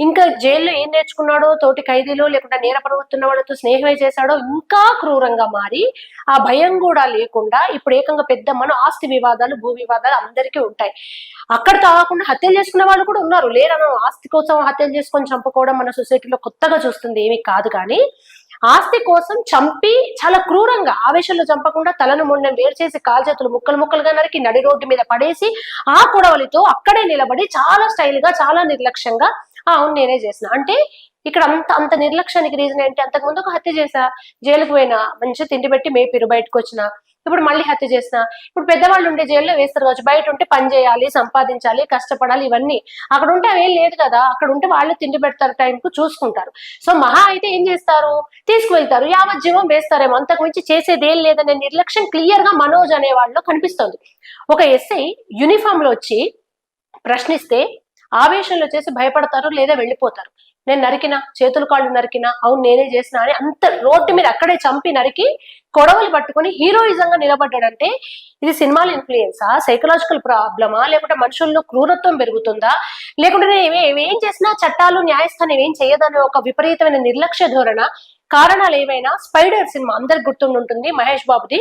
ఇంకా జైల్లో ఏం నేర్చుకున్నాడో తోటి ఖైదీలు లేకుండా నేర ప్రవర్తున్న వాళ్ళతో స్నేహమే చేశాడో ఇంకా క్రూరంగా మారి ఆ భయం కూడా లేకుండా ఇప్పుడు ఏకంగా పెద్ద మన ఆస్తి వివాదాలు భూ వివాదాలు అందరికీ ఉంటాయి. అక్కడ తాగకుండా హత్యలు చేసుకున్న వాళ్ళు కూడా ఉన్నారు. లేరను ఆస్తి కోసం హత్యలు చేసుకొని చంపుకోవడం మన సొసైటీలో కొత్తగా చూస్తుంది ఏమీ కాదు కానీ ఆస్తి కోసం చంపి చాలా క్రూరంగా ఆవేశంలో చంపకుండా తలను మొండెం వేరు చేసి కాల్చేతులు ముక్కలు ముక్కలుగా నరికి నడి రోడ్డు మీద పడేసి ఆ కొడవలితో అక్కడే నిలబడి చాలా స్టైల్గా చాలా నిర్లక్ష్యంగా అవును నేనే చేసిన అంటే ఇక్కడ అంత అంత నిర్లక్ష్యానికి రీజన్ ఏంటి? అంతకుముందు ఒక హత్య చేసా జైలుకు పోయినా మంచిగా తిండి పెట్టి మేపిరు బయటకు వచ్చిన. ఇప్పుడు మళ్ళీ హత్య చేసిన ఇప్పుడు పెద్దవాళ్ళు ఉండే జైల్లో వేస్తారు కావచ్చు. బయట ఉంటే పని చేయాలి సంపాదించాలి కష్టపడాలి ఇవన్నీ. అక్కడ ఉంటే అవేం లేదు కదా. అక్కడ ఉంటే వాళ్ళు తిండి పెడతారు టైంకు చూసుకుంటారు. సో మహా అయితే ఏం చేస్తారు? తీసుకువెళ్తారు. యావజ్జీవం వేస్తారేమో. అంతకు మించి చేసేది ఏం లేదనే నిర్లక్ష్యం క్లియర్గా మనోజ్ అనే వాళ్ళలో కనిపిస్తుంది. ఒక ఎస్ఐ యూనిఫామ్లో వచ్చి ప్రశ్నిస్తే ఆవేశంలో చేసి భయపడతారు లేదా వెళ్ళిపోతారు. నేను నరికినా చేతులు కాళ్ళు నరికినా అవును నేనే చేసిన అని అంత రోడ్డు మీద అక్కడే చంపి నరికి కొడవలు పట్టుకొని హీరోయిజంగా నిలబడ్డాడంటే ఇది సినిమాల ఇన్ఫ్లుయెన్సా? సైకలాజికల్ ప్రాబ్లమా? లేకుంటే మనుషుల్లో క్రూరత్వం పెరుగుతుందా? లేకుంటే నేను ఏం చేసినా చట్టాలు న్యాయస్థానం ఏం చేయదనే ఒక విపరీతమైన నిర్లక్ష్య ధోరణ కారణాలు ఏవైనా? స్పైడర్ సినిమా అందరికి గుర్తుండుంటుంది మహేష్ బాబుది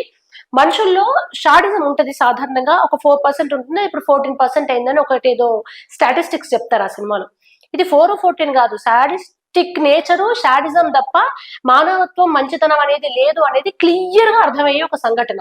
మనుషుల్లో షాడిజం ఉంటది సాధారణంగా. ఒక ఫోర్ పర్సెంట్ ఉంటుంది? ఇప్పుడు ఫోర్టీన్ పర్సెంట్ అయిందని ఒకటి ఏదో స్టాటిస్టిక్స్ చెప్తారు ఆ సినిమాలో. ఇది ఫోర్ ఫోర్టీన్ కాదు. సాడిస్టిక్ నేచరు షాడిజం తప్ప మానవత్వం మంచితనం అనేది లేదు అనేది క్లియర్గా అర్థమయ్యే ఒక సంఘటన.